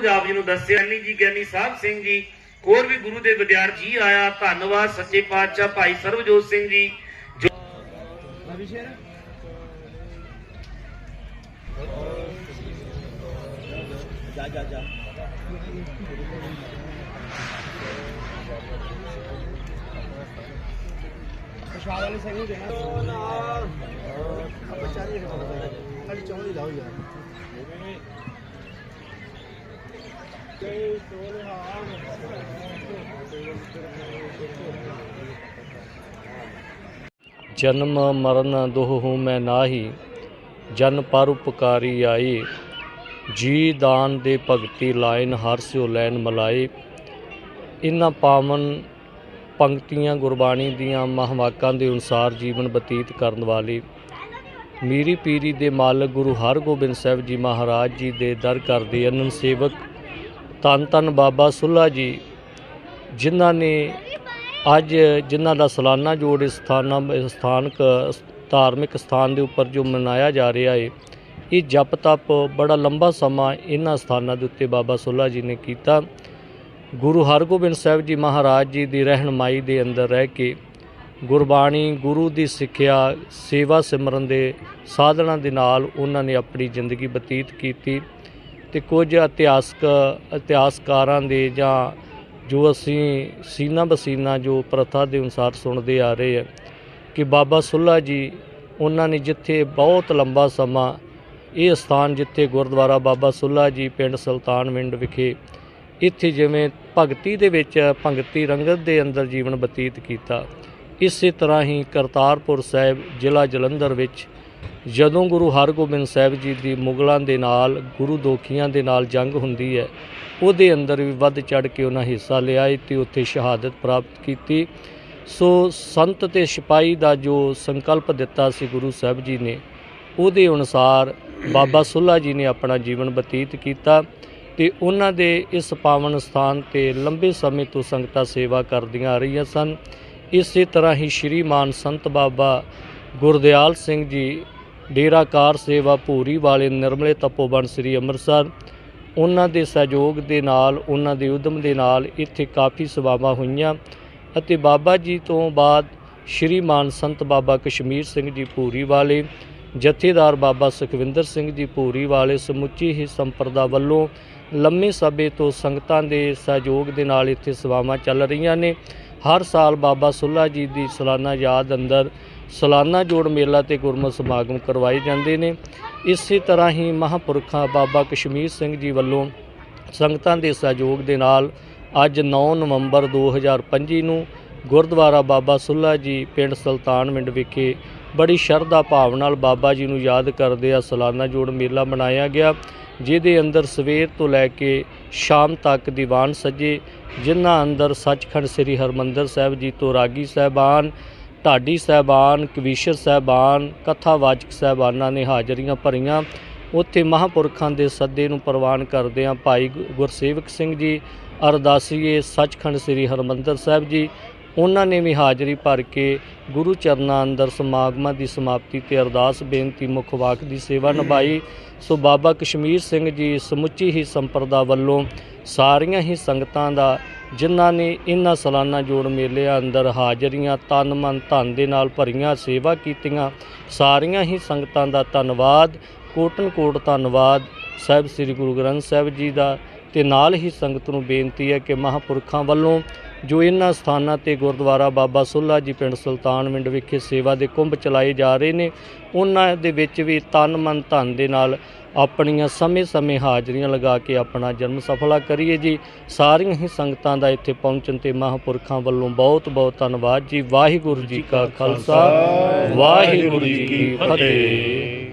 ਪੰਜਾਬ ਜੀ ਨੂੰ ਦੱਸਿਆ ਨਹੀਂ ਜੀ ਗਿਆਨੀ ਸਾਹਿਬ ਸਿੰਘ ਜੀ, ਹੋਰ ਵੀ ਗੁਰੂ ਦੇ ਵਿਦਿਆਰਥੀ ਆਇਆ, ਧੰਨਵਾਦ ਸੱਚੇ ਪਾਤਸ਼ਾਹ ਭਾਈ ਸਰਵਜੋਤ ਸਿੰਘ ਜੀ, ਜੋ ਜਨਮ ਮਰਨ ਦੁਹ ਮੈਂ ਨਾਹੀ, ਜਨ ਪਰ ਉਪਕਾਰੀ ਆਈ। ਜੀ ਦਾਨ ਦੇ ਭਗਤੀ ਲਾਇਨ ਹਰ ਸਿਓ ਲੈਨ ਮਲਾਈ। ਇਨ੍ਹਾਂ ਪਾਵਨ ਪੰਕਤੀਆਂ ਗੁਰਬਾਣੀ ਦੀਆਂ ਮਹਵਾਕਾਂ ਦੇ ਅਨੁਸਾਰ ਜੀਵਨ ਬਤੀਤ ਕਰਨ ਵਾਲੀ। ਮੀਰੀ ਪੀਰੀ ਦੇ ਮਾਲਕ ਗੁਰੂ ਹਰਗੋਬਿੰਦ ਸਾਹਿਬ ਜੀ ਮਹਾਰਾਜ ਜੀ ਦੇ ਦਰ ਕਰਦੇ ਅਨੰਦ ਸੇਵਕ ਧੰਨ ਧੰਨ ਬਾਬਾ ਸੁੱਲਾ ਜੀ, ਜਿਨ੍ਹਾਂ ਨੇ ਅੱਜ ਜਿਨ੍ਹਾਂ ਦਾ ਸਾਲਾਨਾ ਜੋੜ ਇਸ ਸਥਾਨਾਂ ਸਥਾਨਕ ਧਾਰਮਿਕ ਸਥਾਨ ਦੇ ਉੱਪਰ ਜੋ ਮਨਾਇਆ ਜਾ ਰਿਹਾ ਹੈ ਇਹ ਜਪ ਤਪ ਬੜਾ ਲੰਬਾ ਸਮਾਂ ਇਹਨਾਂ ਸਥਾਨਾਂ ਦੇ ਉੱਤੇ ਬਾਬਾ ਸੁੱਲਾ ਜੀ ਨੇ ਕੀਤਾ। ਗੁਰੂ ਹਰਗੋਬਿੰਦ ਸਾਹਿਬ ਜੀ ਮਹਾਰਾਜ ਜੀ ਦੀ ਰਹਿਨਮਾਈ ਦੇ ਅੰਦਰ ਰਹਿ ਕੇ ਗੁਰਬਾਣੀ, ਗੁਰੂ ਦੀ ਸਿੱਖਿਆ, ਸੇਵਾ ਸਿਮਰਨ ਦੇ ਸਾਧਨਾਂ ਦੇ ਨਾਲ ਉਹਨਾਂ ਨੇ ਆਪਣੀ ਜ਼ਿੰਦਗੀ ਬਤੀਤ ਕੀਤੀ। ਤੇ ਕੁਝ ਇਤਿਹਾਸਕ, ਇਤਿਹਾਸਕਾਰਾਂ ਦੇ ਜਾਂ ਜੋ ਅਸੀਂ ਸੀਨਾ ਬਸੀਨਾ ਜੋ ਪ੍ਰਥਾ ਦੇ ਅਨੁਸਾਰ ਸੁਣਦੇ ਆ ਰਹੇ ਆ ਕਿ ਬਾਬਾ ਸੁੱਲਾ ਜੀ, ਉਹਨਾਂ ਨੇ ਜਿੱਥੇ ਬਹੁਤ ਲੰਬਾ ਸਮਾਂ ਇਹ ਸਥਾਨ ਜਿੱਥੇ ਗੁਰਦੁਆਰਾ ਬਾਬਾ ਸੁੱਲਾ ਜੀ ਪਿੰਡ ਸੁਲਤਾਨ ਸੁਲਤਾਨਵਿੰਡ ਵਿਖੇ, ਇੱਥੇ ਜਿਵੇਂ ਭਗਤੀ ਦੇ ਵਿੱਚ ਭਗਤੀ ਰੰਗਤ ਦੇ ਅੰਦਰ ਜੀਵਨ ਬਤੀਤ ਕੀਤਾ, ਇਸੇ ਤਰ੍ਹਾਂ ਹੀ ਕਰਤਾਰਪੁਰ ਸਾਹਿਬ ਜ਼ਿਲ੍ਹਾ ਜਲੰਧਰ ਵਿੱਚ ਜਦੋਂ ਗੁਰੂ ਹਰਗੋਬਿੰਦ ਸਾਹਿਬ ਜੀ ਦੀ ਮੁਗਲਾਂ ਦੇ ਨਾਲ, ਗੁਰੂ ਦੋਖੀਆਂ ਦੇ ਨਾਲ ਜੰਗ ਹੁੰਦੀ ਹੈ, ਉਹਦੇ ਅੰਦਰ ਵੀ ਵੱਧ ਚੜ ਕੇ ਉਹਨਾਂ ਹਿੱਸਾ ਲਿਆ ਏ ਤੇ ਉੱਥੇ ਸ਼ਹਾਦਤ ਪ੍ਰਾਪਤ ਕੀਤੀ। ਸੋ ਸੰਤ ਤੇ ਸਿਪਾਹੀ ਦਾ ਜੋ ਸੰਕਲਪ ਦਿੱਤਾ ਸੀ ਗੁਰੂ ਸਾਹਿਬ ਜੀ ਨੇ, ਉਹਦੇ ਅਨੁਸਾਰ ਬਾਬਾ ਸੁੱਲਾ ਜੀ ਨੇ ਆਪਣਾ ਜੀਵਨ ਬਤੀਤ ਕੀਤਾ ਤੇ ਉਹਨਾਂ ਦੇ ਇਸ ਪਾਵਨ ਸਥਾਨ ਤੇ ਲੰਬੇ ਸਮੇਂ ਤੋਂ ਸੰਗਤਾਂ ਸੇਵਾ ਕਰਦੀਆਂ ਆ ਰਹੀਆਂ ਸਨ। ਇਸੇ ਤਰ੍ਹਾਂ ਹੀ ਸ਼੍ਰੀਮਾਨ ਸੰਤ ਬਾਬਾ ਗੁਰਦਿਆਲ ਸਿੰਘ ਜੀ, ਡੇਰਾ ਕਾਰ ਸੇਵਾ ਭੂਰੀ ਵਾਲੇ ਨਿਰਮਲੇ ਤਪੋਬਨ ਸ੍ਰੀ ਅੰਮ੍ਰਿਤਸਰ। ਉਹਨਾਂ ਦੇ ਸਹਿਯੋਗ ਦੇ ਨਾਲ, ਉਹਨਾਂ ਦੇ ਉਦਮ ਦੇ ਨਾਲ ਇੱਥੇ ਕਾਫੀ ਸੇਵਾਵਾਂ ਹੋਈਆਂ ਅਤੇ ਬਾਬਾ ਜੀ ਤੋਂ ਬਾਅਦ ਸ਼੍ਰੀ ਮਾਨ ਸੰਤ ਬਾਬਾ ਕਸ਼ਮੀਰ ਸਿੰਘ ਜੀ ਭੂਰੀ ਵਾਲੇ, ਜਥੇਦਾਰ ਬਾਬਾ ਸੁਖਵਿੰਦਰ ਸਿੰਘ ਜੀ ਭੂਰੀ ਵਾਲੇ ਸਮੁੱਚੀ ਹੀ ਸੰਪਰਦਾ ਵੱਲੋਂ ਲੰਮੇ ਸਮੇਂ ਤੋਂ ਸੰਗਤਾਂ ਦੇ ਸਹਿਯੋਗ ਦੇ ਨਾਲ ਇੱਥੇ ਸੇਵਾਵਾਂ ਚੱਲ ਰਹੀਆਂ ਨੇ। ਹਰ ਸਾਲ ਬਾਬਾ ਸੁੱਲਾ ਜੀ ਦੀ ਸਾਲਾਨਾ ਯਾਦ ਅੰਦਰ ਸਾਲਾਨਾ ਜੋੜ ਮੇਲਾ ਤੇ ਗੁਰਮਤ ਸਮਾਗਮ ਕਰਵਾਏ ਜਾਂਦੇ ਨੇ। ਇਸੇ ਤਰ੍ਹਾਂ ਹੀ ਮਹਾਂਪੁਰਖਾਂ ਬਾਬਾ ਕਸ਼ਮੀਰ ਸਿੰਘ ਜੀ ਵੱਲੋਂ ਸੰਗਤਾਂ ਦੇ ਸਹਿਯੋਗ ਦੇ ਨਾਲ ਅੱਜ 9 ਨਵੰਬਰ 2025 ਨੂੰ ਗੁਰਦੁਆਰਾ ਬਾਬਾ ਸੁੱਲਾ ਜੀ ਪਿੰਡ ਸੁਲਤਾਨਵਿੰਡ ਵਿਖੇ ਬੜੀ ਸ਼ਰਧਾ ਭਾਵ ਨਾਲ ਬਾਬਾ ਜੀ ਨੂੰ ਯਾਦ ਕਰਦੇ ਆ ਸਾਲਾਨਾ ਜੋੜ ਮੇਲਾ ਮਨਾਇਆ ਗਿਆ, ਜਿਹਦੇ ਅੰਦਰ ਸਵੇਰ ਤੋਂ ਲੈ ਕੇ ਸ਼ਾਮ ਤੱਕ ਦੀਵਾਨ ਸਜੇ, ਜਿਨ੍ਹਾਂ ਅੰਦਰ ਸੱਚਖੰਡ ਸ੍ਰੀ ਹਰਮੰਦਰ ਸਾਹਿਬ ਜੀ ਤੋਂ ਰਾਗੀ ਸਾਹਿਬਾਨ ਢਾਡੀ ਸਾਹਿਬਾਨ, ਕਵੀਸ਼ਰ ਸਾਹਿਬਾਨ, ਕਥਾਵਾਚਕ ਸਾਹਿਬਾਨਾਂ ਨੇ ਹਾਜ਼ਰੀਆਂ ਭਰੀਆਂ। ਉੱਥੇ ਮਹਾਂਪੁਰਖਾਂ ਦੇ ਸੱਦੇ ਨੂੰ ਪ੍ਰਵਾਨ ਕਰਦਿਆਂ ਭਾਈ ਗੁ- ਗੁਰਸੇਵਕ ਸਿੰਘ ਜੀ, ਅਰਦਾਸੀਏ ਸੱਚਖੰਡ ਸ੍ਰੀ ਹਰਮੰਦਰ ਸਾਹਿਬ ਜੀ, ਉਹਨਾਂ ਨੇ ਵੀ ਹਾਜ਼ਰੀ ਭਰ ਕੇ ਗੁਰੂ ਚਰਨਾਂ ਅੰਦਰ ਸਮਾਗਮਾਂ ਦੀ ਸਮਾਪਤੀ ਤੇ ਅਰਦਾਸ, ਬੇਨਤੀ, ਮੁੱਖ ਵਾਕ ਦੀ ਸੇਵਾ ਨਿਭਾਈ। ਸੋ ਬਾਬਾ ਕਸ਼ਮੀਰ ਸਿੰਘ ਜੀ ਸਮੁੱਚੀ ਹੀ ਸੰਪਰਦਾ ਵੱਲੋਂ ਸਾਰੀਆਂ ਹੀ ਸੰਗਤਾਂ ਦਾ ਜਿਨ੍ਹਾਂ ਨੇ ਇਹਨਾਂ ਸਾਲਾਨਾ ਜੋੜ ਮੇਲਿਆਂ ਅੰਦਰ ਹਾਜ਼ਰੀਆਂ ਤਨ ਮਨ ਧਨ ਦੇ ਨਾਲ ਭਰੀਆਂ ਸੇਵਾ ਕੀਤੀਆਂ। ਸਾਰੀਆਂ ਹੀ ਸੰਗਤਾਂ ਦਾ ਧੰਨਵਾਦ, ਕੋਟਨ ਕੋਟ ਧੰਨਵਾਦ, ਸਾਹਿਬ ਸ੍ਰੀ ਗੁਰੂ ਗ੍ਰੰਥ ਸਾਹਿਬ ਜੀ ਦਾ। ਤੇ ਨਾਲ ਹੀ ਸੰਗਤ ਨੂੰ ਬੇਨਤੀ ਹੈ ਕਿ ਮਹਾਂਪੁਰਖਾਂ ਵੱਲੋਂ ਜੋ ਇਹਨਾਂ ਸਥਾਨਾਂ ਤੇ ਗੁਰਦੁਆਰਾ ਬਾਬਾ ਸੁੱਲਾ ਜੀ ਪਿੰਡ ਸੁਲਤਾਨਵਿੰਡ ਵਿਖੇ ਸੇਵਾ ਦੇ ਕੁੰਭ ਚਲਾਏ ਜਾ ਰਹੇ ਨੇ, ਉਹਨਾਂ ਦੇ ਵਿੱਚ ਵੀ ਤਨ ਮਨ ਧਨ ਦੇ ਨਾਲ ਆਪਣੀਆਂ ਸਮੇਂ-ਸਮੇਂ ਹਾਜ਼ਰੀਆਂ ਲਗਾ ਕੇ ਆਪਣਾ ਜਨਮ ਸਫਲਾ ਕਰੀਏ ਜੀ। ਸਾਰੀਆਂ ਹੀ ਸੰਗਤਾਂ ਦਾ ਇੱਥੇ ਪਹੁੰਚਣ ਤੇ ਮਹਾਂਪੁਰਖਾਂ ਵੱਲੋਂ ਬਹੁਤ-ਬਹੁਤ ਧੰਨਵਾਦ ਜੀ। ਵਾਹਿਗੁਰੂ ਜੀ ਕਾ ਖਾਲਸਾ, ਵਾਹਿਗੁਰੂ ਜੀ ਕੀ ਫਤਿਹ।